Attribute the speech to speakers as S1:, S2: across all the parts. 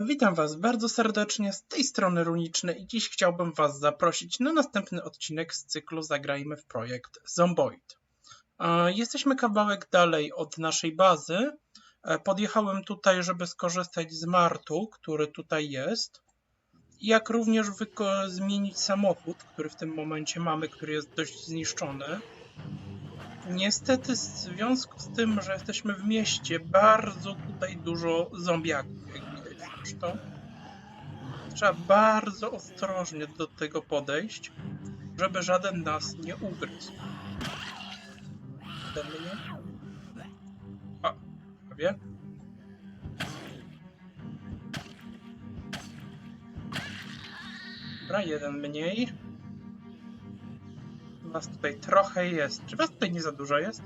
S1: Witam Was bardzo serdecznie z tej strony Runiczny i dziś chciałbym Was zaprosić na następny odcinek z cyklu Zagrajmy w projekt Zomboid. E, Jesteśmy kawałek dalej od naszej bazy. E, Podjechałem tutaj, żeby skorzystać z Martu, który tutaj jest. Jak również zmienić samochód, który w tym momencie mamy, który jest dość zniszczony. Niestety, w związku z tym, że jesteśmy w mieście, bardzo tutaj dużo zombiaków, zresztą. Trzeba bardzo ostrożnie do tego podejść, żeby żaden nas nie ugryzł. Ten mnie? A, prawie. Dobra, jeden mniej. Was tutaj trochę jest. Czy was tutaj nie za dużo jest?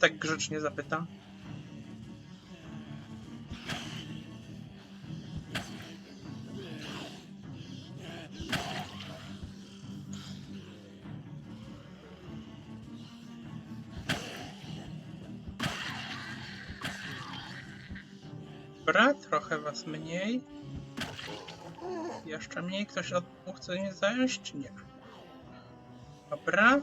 S1: Tak grzecznie zapytam. Mniej. Jeszcze mniej. Ktoś od chce nie zająć, czy nie? Dobra.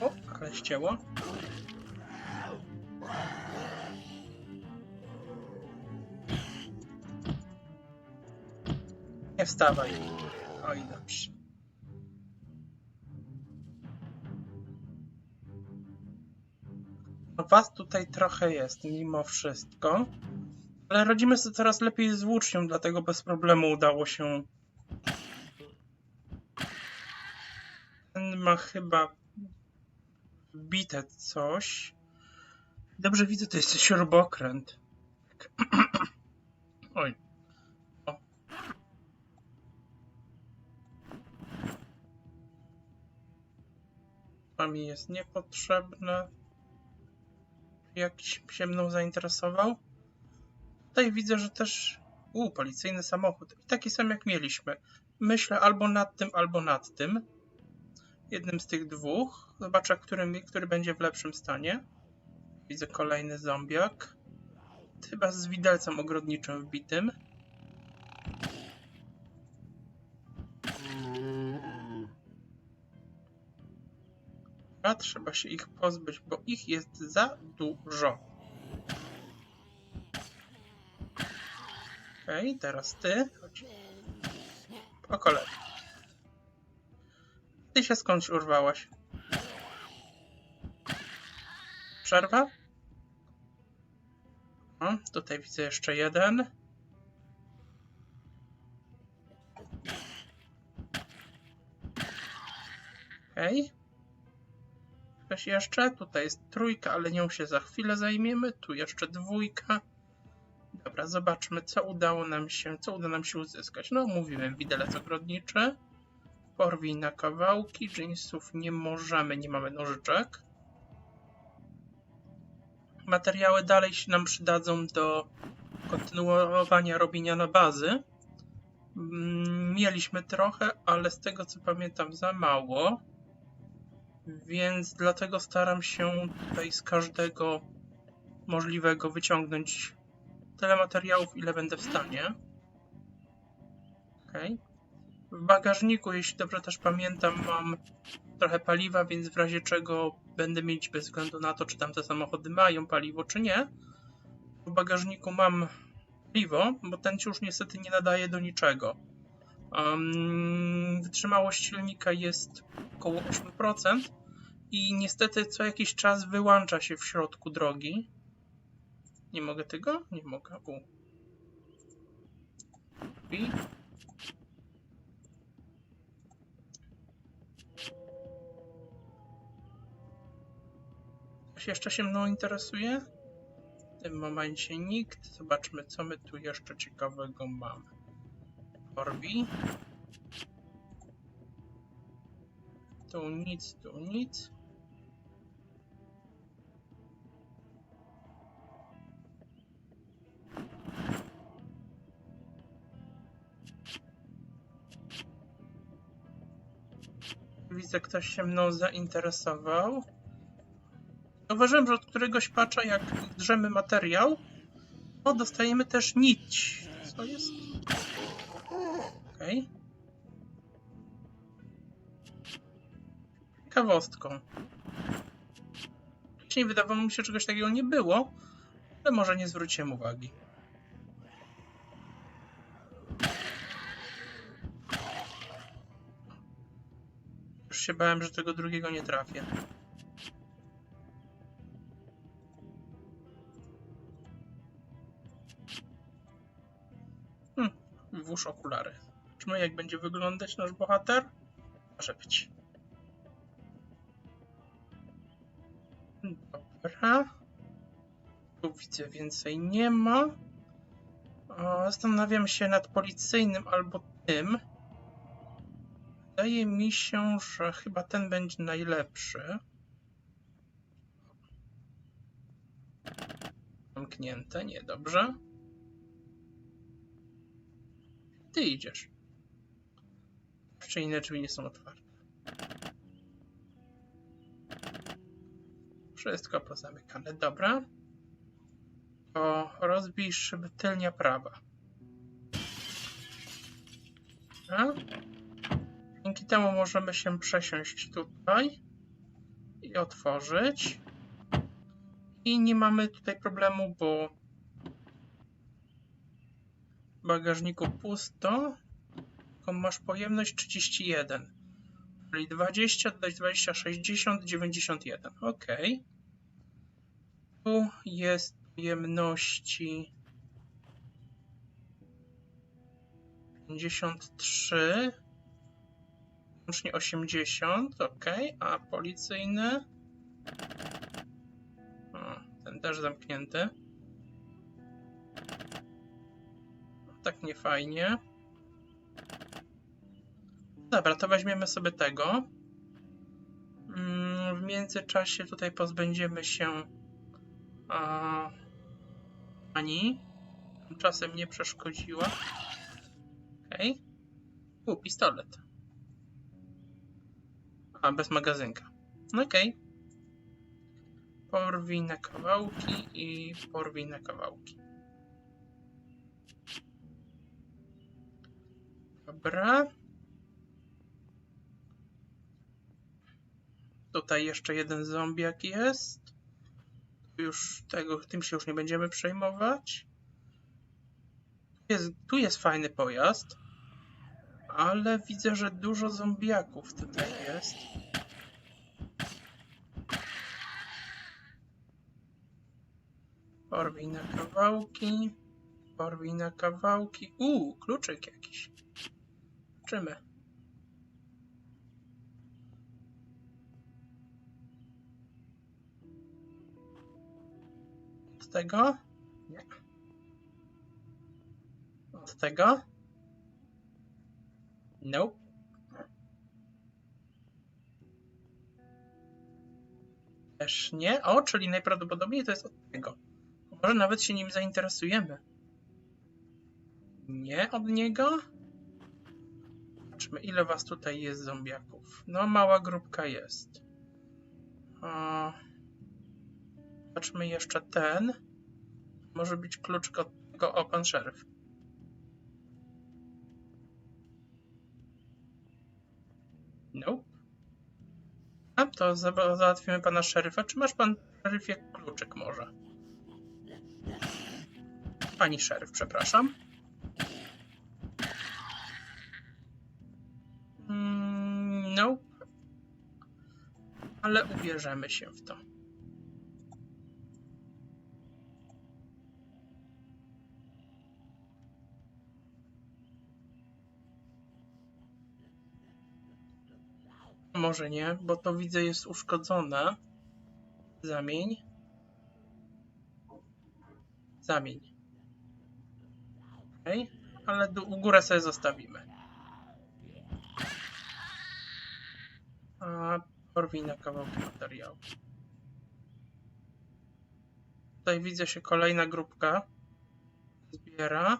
S1: O, ale ścięło. Nie wstawaj. Oj, dobrze. Was tutaj trochę jest, mimo wszystko. Ale radzimy sobie coraz lepiej z włócznią, dlatego bez problemu udało się. Ten ma chyba wbite coś. Dobrze widzę, to jest śrubokręt. Oj. O. To jest niepotrzebne jakiś się mną zainteresował. Tutaj widzę, że też. U, policyjny samochód. I taki sam jak mieliśmy. Myślę albo nad tym, albo nad tym. Jednym z tych dwóch. Zobaczę, który, który będzie w lepszym stanie. Widzę kolejny zombiak. Chyba z widelcem ogrodniczym wbitym. Trzeba się ich pozbyć, bo ich jest za dużo. Okej, okay, teraz ty. Chodź. Po kolei. Ty się skądś urwałaś? Przerwa? O, tutaj widzę jeszcze jeden. Okej. Okay. Ktoś jeszcze? Tutaj jest trójka, ale nią się za chwilę zajmiemy. Tu jeszcze dwójka. Dobra, zobaczmy, co udało nam się, co uda nam się uzyskać. No, mówiłem, widelec ogrodniczy. Porwij na kawałki. Jeansów nie możemy, nie mamy nożyczek. Materiały dalej się nam przydadzą do kontynuowania robienia na bazy. Mieliśmy trochę, ale z tego co pamiętam za mało. Więc dlatego staram się tutaj z każdego możliwego wyciągnąć tyle materiałów, ile będę w stanie. W bagażniku, jeśli dobrze też pamiętam, mam trochę paliwa, więc w razie czego będę mieć bez względu na to, czy tamte samochody mają paliwo, czy nie. W bagażniku mam paliwo, bo ten się już niestety nie nadaje do niczego. Wytrzymałość silnika jest około 8% i niestety co jakiś czas wyłącza się w środku drogi. Nie mogę tego? Nie mogę. U. I... Ktoś jeszcze się mną interesuje? W tym momencie nikt. Zobaczmy, co my tu jeszcze ciekawego mamy. Orbi. Tu nic, tu nic. Widzę, ktoś się mną zainteresował. Zauważyłem, że od któregoś patcha, jak drzemy materiał, to dostajemy też nić. Co jest? Okej. Ciekawostką. Wcześniej wydawało mi się, że czegoś takiego nie było, ale może nie zwróciłem uwagi. Już się bałem, że tego drugiego nie trafię. Hmm, włóż okulary. Zobaczmy, jak będzie wyglądać nasz bohater. Może być. Dobra. Tu widzę więcej nie ma. Zastanawiam się nad policyjnym albo tym. Wydaje mi się, że chyba ten będzie najlepszy. Zamknięte, niedobrze. Ty idziesz. Czy inne drzwi nie są otwarte? Wszystko pozamykane. Dobra. To rozbij szyby tylnia prawa. Dobra. Dzięki temu możemy się przesiąść tutaj i otworzyć. I nie mamy tutaj problemu, bo w bagażniku pusto. Tylko masz pojemność 31. Czyli 20, dodać 20, 60, 91. Ok. Tu jest pojemności 53. Łącznie 80. Ok. A policyjny? O, ten też zamknięty. Tak nie fajnie. Dobra, to weźmiemy sobie tego. Mm, W międzyczasie tutaj pozbędziemy się a, Ani. Tymczasem nie przeszkodziła. Okej. Okay. U, pistolet. A, bez magazynka. Okej. Okay. Porwij na kawałki i porwij na kawałki. Dobra. Tutaj jeszcze jeden zombiak jest. Już tego, tym się już nie będziemy przejmować. Jest, tu jest fajny pojazd. Ale widzę, że dużo zombiaków tutaj jest. Porwij na kawałki. Porwij na kawałki. Uuu, kluczyk jakiś. Zobaczymy. Od tego? Nie. Od tego? Nope. Też nie. O, czyli najprawdopodobniej to jest od tego. Może nawet się nim zainteresujemy. Nie od niego? Zobaczmy, ile was tutaj jest zombiaków. No, mała grupka jest. O... Zobaczmy jeszcze ten. Może być klucz od tego. O, pan szeryf. Nope. A to za- załatwimy pana szeryfa. Czy masz pan szeryfie kluczyk może? Pani szeryf, przepraszam. Mm, Nope. Ale ubierzemy się w to. Może nie, bo to widzę jest uszkodzone. Zamień. Zamień. Okej, ale u górę sobie zostawimy. A porwij na kawałki materiału. Tutaj widzę się kolejna grupka. Zbiera.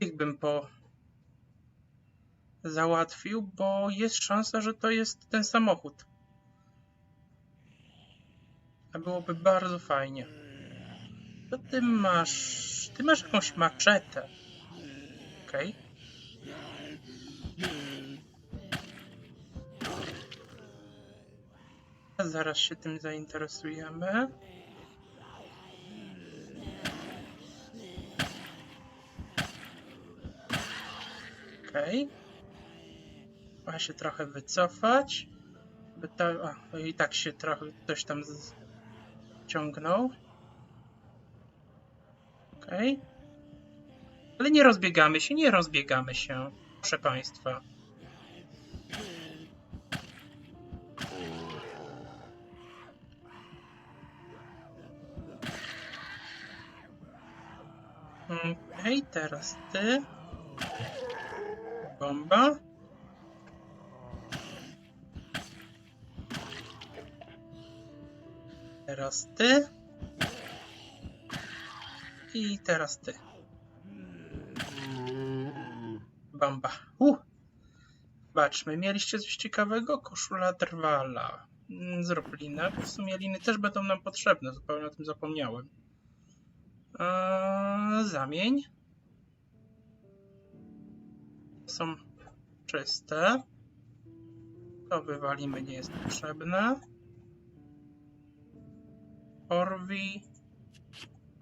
S1: Ich bym po załatwił, bo jest szansa, że to jest ten samochód. A byłoby bardzo fajnie. To ty masz. Ty masz jakąś maczetę. Okej. Zaraz się tym zainteresujemy. Okej. Trzeba się trochę wycofać. By ta... A, i tak się trochę ktoś tam ciągnął. Okej. Ale nie rozbiegamy się, nie rozbiegamy się. Proszę Państwa. Okej, teraz ty. Bomba. Teraz ty. I teraz ty. Bomba. Uh. Zobaczmy, mieliście coś ciekawego? Koszula trwala. Mm, Zrób linę, w sumie liny też będą nam potrzebne, zupełnie o tym zapomniałem. Eee, zamień. Są czyste. To wywalimy, nie jest potrzebne. Porwi.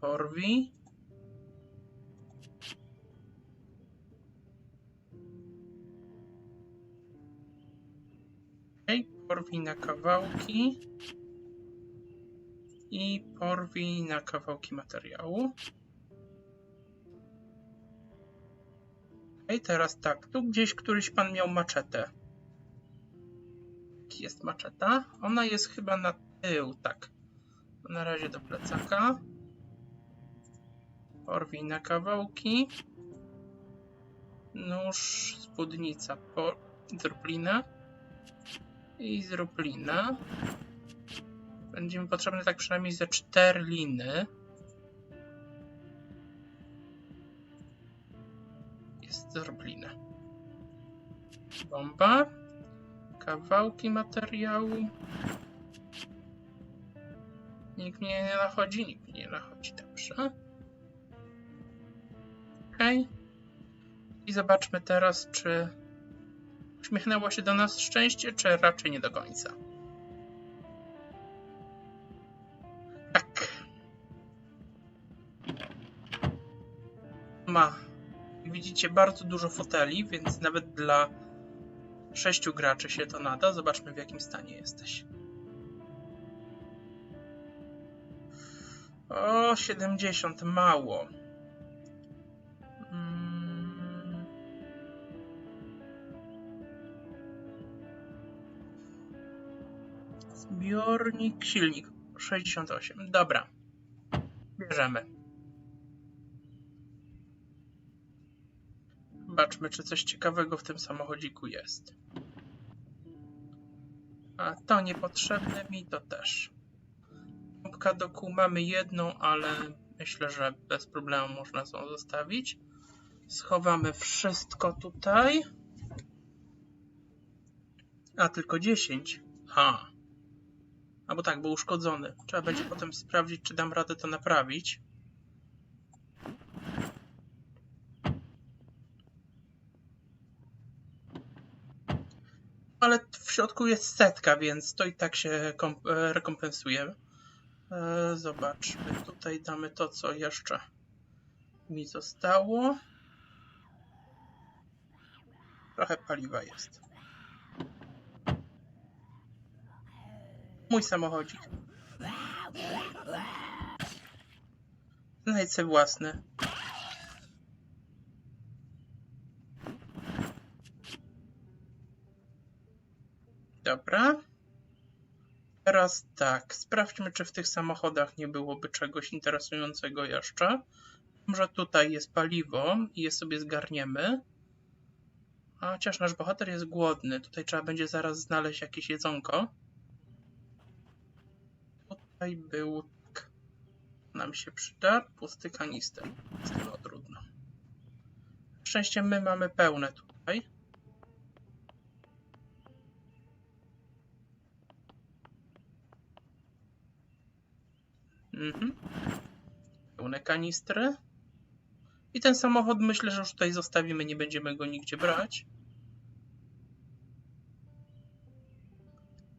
S1: Porwi. Okej, porwi na kawałki. I porwi na kawałki materiału. Okej, teraz tak. Tu gdzieś któryś pan miał maczetę. Jest maczeta. Ona jest chyba na tył, tak. Na razie do plecaka. Porwij na kawałki. Nóż, spódnica, por... zrób linę. I zrób linę. Będzie mi potrzebne tak przynajmniej ze cztery liny. Jest zrób linę. Bomba. Kawałki materiału. Nikt mnie nie nachodzi, nikt mnie nie nachodzi, dobrze. Okej. I zobaczmy teraz, czy uśmiechnęło się do nas szczęście, czy raczej nie do końca. Tak. Ma, widzicie, bardzo dużo foteli, więc nawet dla sześciu graczy się to nada. Zobaczmy, w jakim stanie jesteś. O, 70, mało. Mm. Zbiornik, silnik 68. Dobra. Bierzemy. Zobaczmy, czy coś ciekawego w tym samochodziku jest. A to niepotrzebne mi to też. Kół mamy jedną, ale myślę, że bez problemu można ją zostawić. Schowamy wszystko tutaj. A, tylko 10. Ha. Albo tak, był uszkodzony. Trzeba będzie potem sprawdzić, czy dam radę to naprawić. Ale w środku jest setka, więc to i tak się e, rekompensuje. E, Zobaczmy, tutaj damy to, co jeszcze mi zostało. Trochę paliwa jest. Mój samochodzik. Znajdź własny. Dobra. Teraz tak, sprawdźmy, czy w tych samochodach nie byłoby czegoś interesującego jeszcze. Może tutaj jest paliwo i je sobie zgarniemy. A chociaż nasz bohater jest głodny, tutaj trzeba będzie zaraz znaleźć jakieś jedzonko. Tutaj był... tak. Nam się przyda pusty kanister. Z trudno. Na szczęście my mamy pełne tutaj. Mhm. Pełne kanistry. I ten samochód myślę, że już tutaj zostawimy, nie będziemy go nigdzie brać.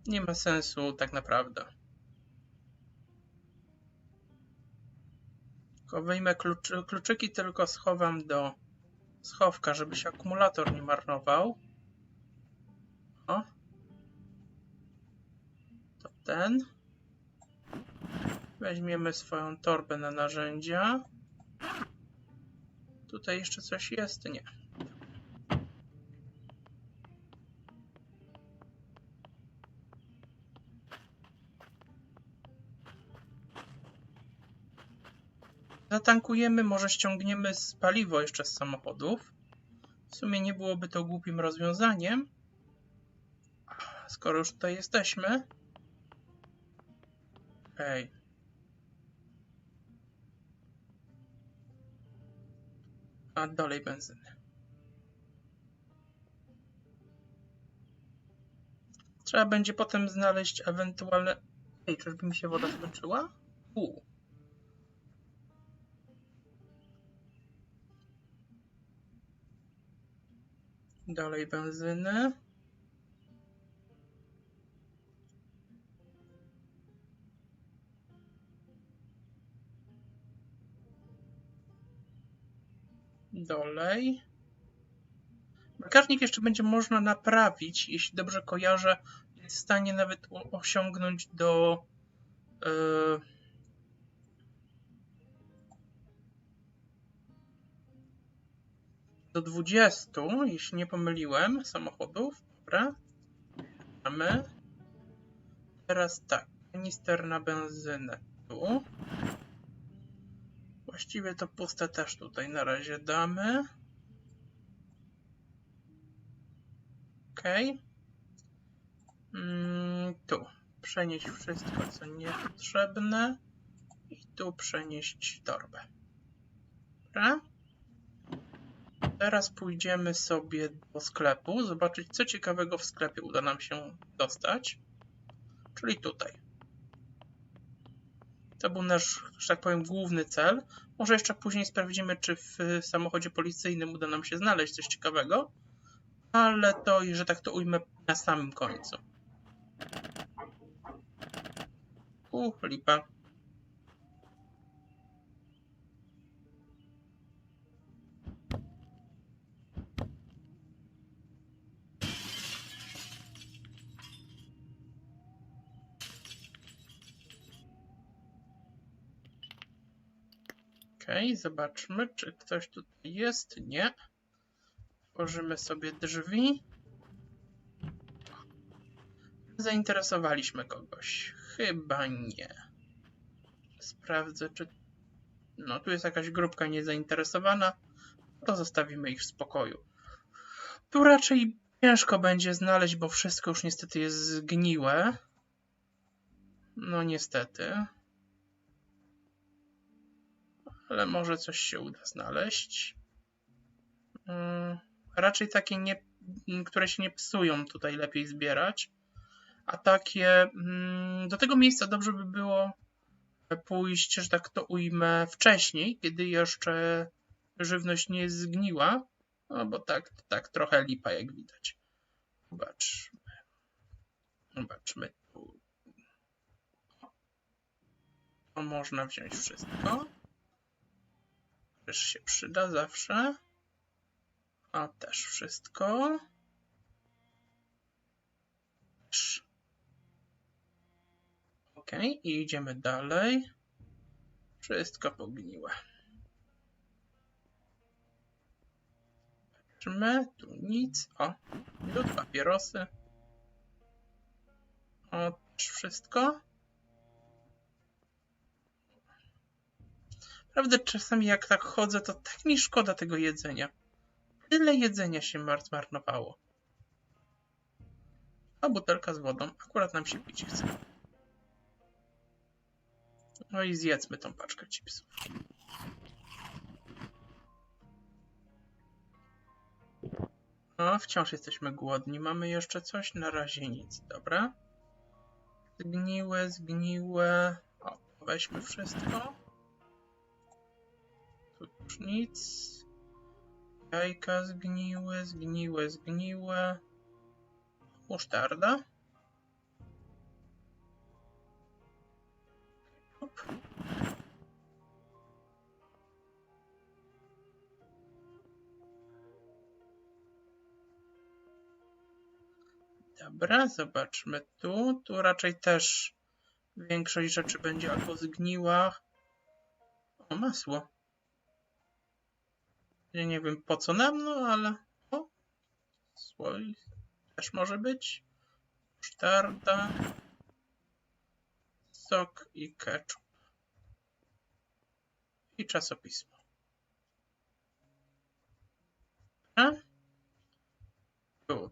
S1: Nie ma sensu tak naprawdę. Tylko wyjmę kluczy, kluczyki, tylko schowam do schowka, żeby się akumulator nie marnował. O. To ten. Weźmiemy swoją torbę na narzędzia. Tutaj jeszcze coś jest? Nie. Zatankujemy, może ściągniemy z paliwo jeszcze z samochodów. W sumie nie byłoby to głupim rozwiązaniem. Skoro już tutaj jesteśmy. Okej. A dalej benzyny. Trzeba będzie potem znaleźć ewentualne... Ej, czyżby mi się woda skończyła? U. Dalej benzyny. Dolej. Bagażnik jeszcze będzie można naprawić, jeśli dobrze kojarzę. Jest w stanie nawet osiągnąć do. Yy, do 20, jeśli nie pomyliłem, samochodów. Dobra. Mamy. Teraz tak. Kanister na benzynę tu. Właściwie to puste też tutaj na razie damy. Ok. Mm, tu przenieść wszystko, co niepotrzebne. I tu przenieść torbę. Dobra. Teraz pójdziemy sobie do sklepu, zobaczyć co ciekawego w sklepie uda nam się dostać. Czyli tutaj. To był nasz, że tak powiem, główny cel. Może jeszcze później sprawdzimy, czy w samochodzie policyjnym uda nam się znaleźć coś ciekawego. Ale to, że tak to ujmę, na samym końcu. U, lipa. Okej, zobaczmy, czy ktoś tutaj jest. Nie. Otworzymy sobie drzwi. Zainteresowaliśmy kogoś. Chyba nie. Sprawdzę, czy. No, tu jest jakaś grupka niezainteresowana. To zostawimy ich w spokoju. Tu raczej ciężko będzie znaleźć, bo wszystko już niestety jest zgniłe. No, niestety. Ale może coś się uda znaleźć. Mm, Raczej takie, nie, które się nie psują, tutaj lepiej zbierać. A takie mm, do tego miejsca dobrze by było pójść, że tak to ujmę, wcześniej, kiedy jeszcze żywność nie zgniła. No bo tak, tak trochę lipa, jak widać. Zobaczmy. Zobaczmy tu. To można wziąć wszystko. Też się przyda zawsze. A też wszystko. Ok, i idziemy dalej. Wszystko pogniłe. Patrzmy, tu nic. O, lód, papierosy. O, też wszystko. Prawda, czasami jak tak chodzę, to tak mi szkoda tego jedzenia. Tyle jedzenia się mar- zmarnowało. A butelka z wodą. Akurat nam się pić chce. No i zjedzmy tą paczkę chipsów. O, wciąż jesteśmy głodni. Mamy jeszcze coś? Na razie nic. Dobra. Zgniłe, zgniłe. O, Weźmy wszystko. Nic. Jajka zgniłe, zgniłe, zgniłe. Musztarda. Hop. Dobra, zobaczmy tu. Tu raczej też większość rzeczy będzie albo zgniła. O, masło. Ja nie wiem po co nam, no ale. O, słoi też może być. Musztarda. Sok i ketchup. I czasopismo. A?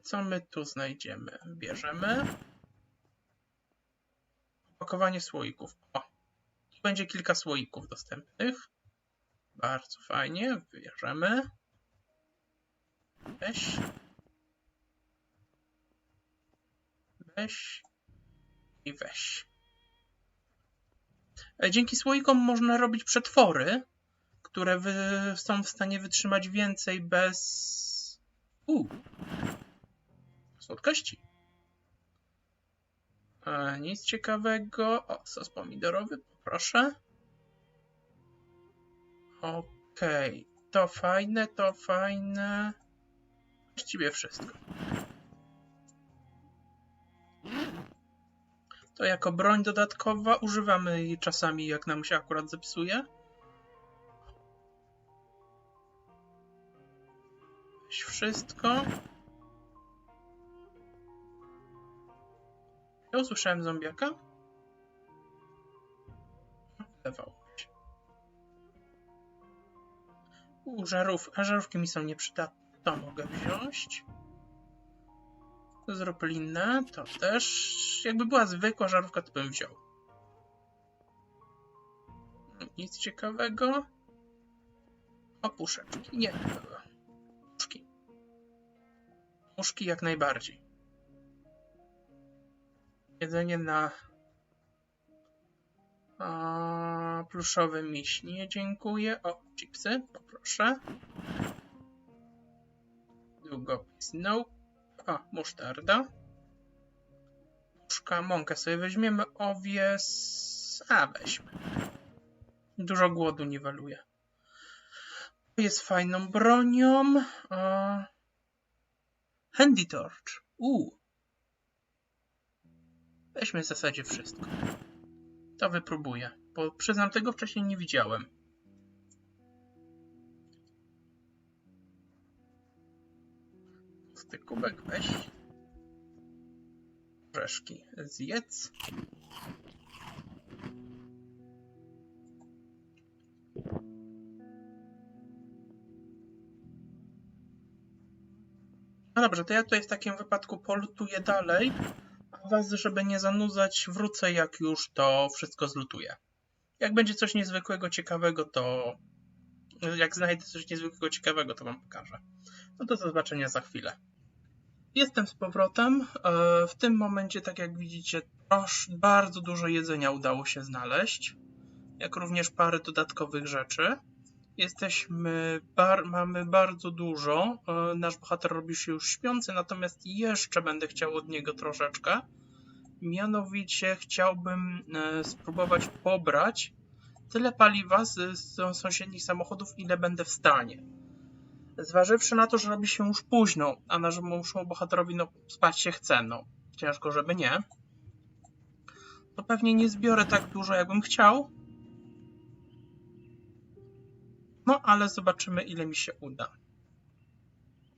S1: Co my tu znajdziemy? Bierzemy. Opakowanie słoików. O, będzie kilka słoików dostępnych. Bardzo fajnie, bierzemy. Weź. Weź. I weź. E, Dzięki słoikom można robić przetwory, które są w stanie wytrzymać więcej bez... U. Słodkości. E, nic ciekawego. O, sos pomidorowy, proszę. Okej, to fajne, to fajne. Właściwie wszystko. To jako broń dodatkowa używamy jej czasami, jak nam się akurat zepsuje. Wszystko. Ja usłyszałem zombiaka? Wydawało żarów, a żarówki mi są nieprzydatne. To mogę wziąć. Zrób linę, to też. Jakby była zwykła żarówka, to bym wziął. Nic ciekawego. O, puszeczki. Nie. Puszki. Puszki jak najbardziej. Jedzenie na a, pluszowy miś. Nie dziękuję. O, chipsy, poproszę. Długopis. No. O, musztarda. Puszka, mąkę sobie weźmiemy. Owies. A, weźmy. Dużo głodu niweluje. Jest fajną bronią. A... Handy Torch. Uuu. Weźmy w zasadzie wszystko. To wypróbuję, bo przyznam, tego wcześniej nie widziałem. Pusty kubek weź. Orzeszki zjedz. No dobrze, to ja tutaj w takim wypadku polutuję dalej, was, żeby nie zanudzać, wrócę jak już to wszystko zlutuję. Jak będzie coś niezwykłego, ciekawego, to... Jak znajdę coś niezwykłego, ciekawego, to wam pokażę. No to do zobaczenia za chwilę. Jestem z powrotem. E, W tym momencie, tak jak widzicie, bardzo dużo jedzenia udało się znaleźć, jak również parę dodatkowych rzeczy. Jesteśmy, bar, mamy bardzo dużo. E, Nasz bohater robi się już śpiący, natomiast jeszcze będę chciał od niego troszeczkę. Mianowicie chciałbym e, spróbować pobrać tyle paliwa z, z sąsiednich samochodów, ile będę w stanie. Zważywszy na to, że robi się już późno, a naszemu bohaterowi no, spać się chce, no ciężko, żeby nie, to pewnie nie zbiorę tak dużo, jakbym chciał. No, ale zobaczymy, ile mi się uda.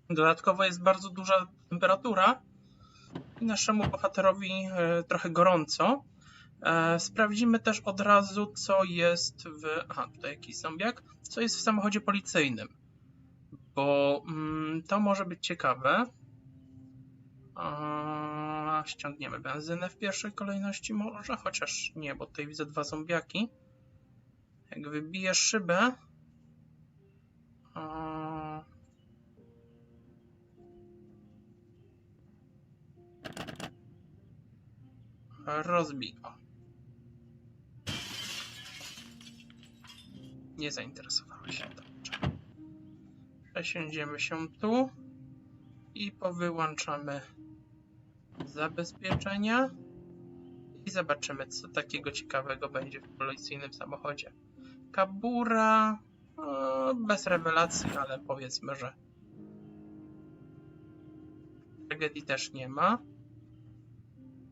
S1: Dodatkowo jest bardzo duża temperatura i naszemu bohaterowi e, trochę gorąco. E, sprawdzimy też od razu, co jest w. Aha, tutaj jakiś zombiak. Co jest w samochodzie policyjnym. Bo mm, to może być ciekawe. A, ściągniemy benzynę w pierwszej kolejności, może, chociaż nie, bo tutaj widzę dwa zombiaki. Jak wybiję szybę. A... Nie zainteresowały się. Dobrze. Przesiądziemy się tu i powyłączamy zabezpieczenia i zobaczymy, co takiego ciekawego będzie w policyjnym samochodzie. Kabura e, bez rewelacji, ale powiedzmy, że tragedii też nie ma.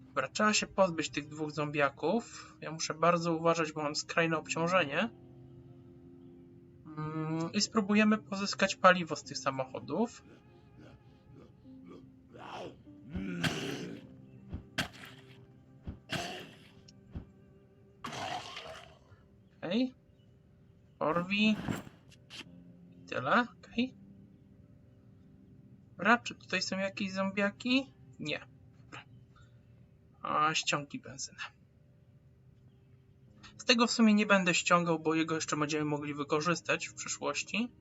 S1: Dobra, trzeba się pozbyć tych dwóch zombiaków. Ja muszę bardzo uważać, bo mam skrajne obciążenie. Mm, I spróbujemy pozyskać paliwo z tych samochodów. Okej. Orwi. I tyle. Okej. Dobra, czy tutaj są jakieś zombiaki? Nie. A, ściągi benzyny. Z tego w sumie nie będę ściągał, bo jego jeszcze będziemy mogli wykorzystać w przyszłości.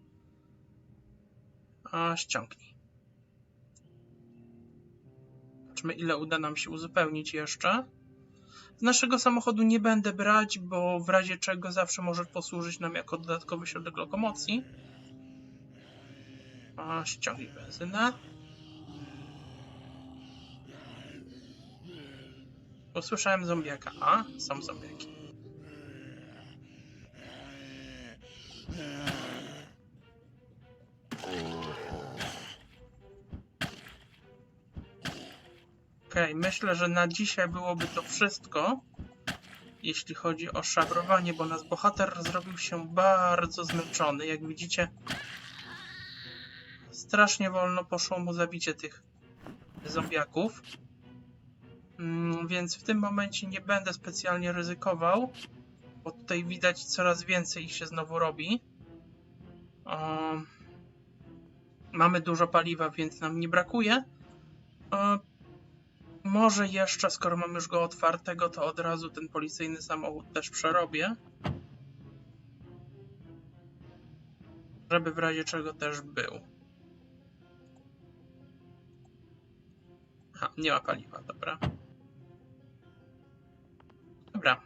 S1: A, ściągnij. Zobaczmy, ile uda nam się uzupełnić jeszcze. Naszego samochodu nie będę brać, bo w razie czego zawsze może posłużyć nam jako dodatkowy środek lokomocji. A, ściągnij benzynę. Usłyszałem zombiaka. A, są zombiaki. Okej, myślę, że na dzisiaj byłoby to wszystko, jeśli chodzi o szabrowanie, bo nasz bohater zrobił się bardzo zmęczony. Jak widzicie, strasznie wolno poszło mu zabicie tych zombiaków. Mm, Więc w tym momencie nie będę specjalnie ryzykował, bo tutaj widać coraz więcej ich się znowu robi. Mamy dużo paliwa, więc nam nie brakuje. Może jeszcze, skoro mam już go otwartego, to od razu ten policyjny samochód też przerobię. Żeby w razie czego też był. Aha, nie ma paliwa, dobra. Dobra.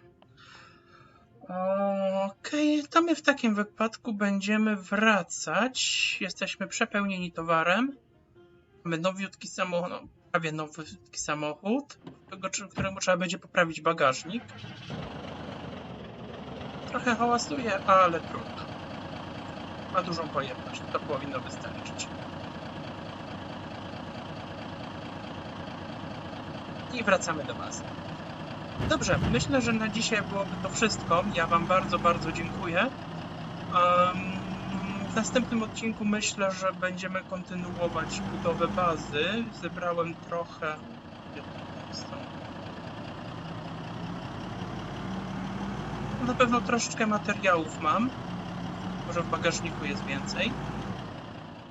S1: Okej, to my w takim wypadku będziemy wracać. Jesteśmy przepełnieni towarem. Mamy nowiutki samochód, prawie nowiutki samochód, któremu trzeba będzie poprawić bagażnik. Trochę hałasuje, ale trudno. Ma dużą pojemność, to powinno wystarczyć. I wracamy do bazy. Dobrze, myślę, że na dzisiaj byłoby to wszystko. Ja Wam bardzo, bardzo dziękuję. Em, w następnym odcinku myślę, że będziemy kontynuować budowę bazy. Zebrałem trochę. Są? Na pewno troszeczkę materiałów mam. Może w bagażniku jest więcej.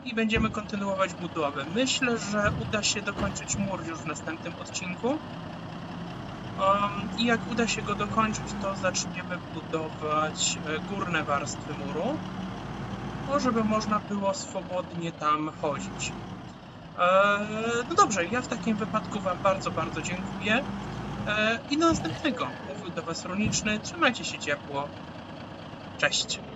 S1: I będziemy kontynuować budowę. Myślę, że uda się dokończyć mur już w następnym odcinku. Um, I jak uda się go dokończyć, to zaczniemy budować e, górne warstwy muru, no, żeby można było swobodnie tam chodzić. E, no dobrze, ja w takim wypadku Wam bardzo, bardzo dziękuję. E, I do następnego. Mówił do Was Runiczny. Trzymajcie się ciepło. Cześć.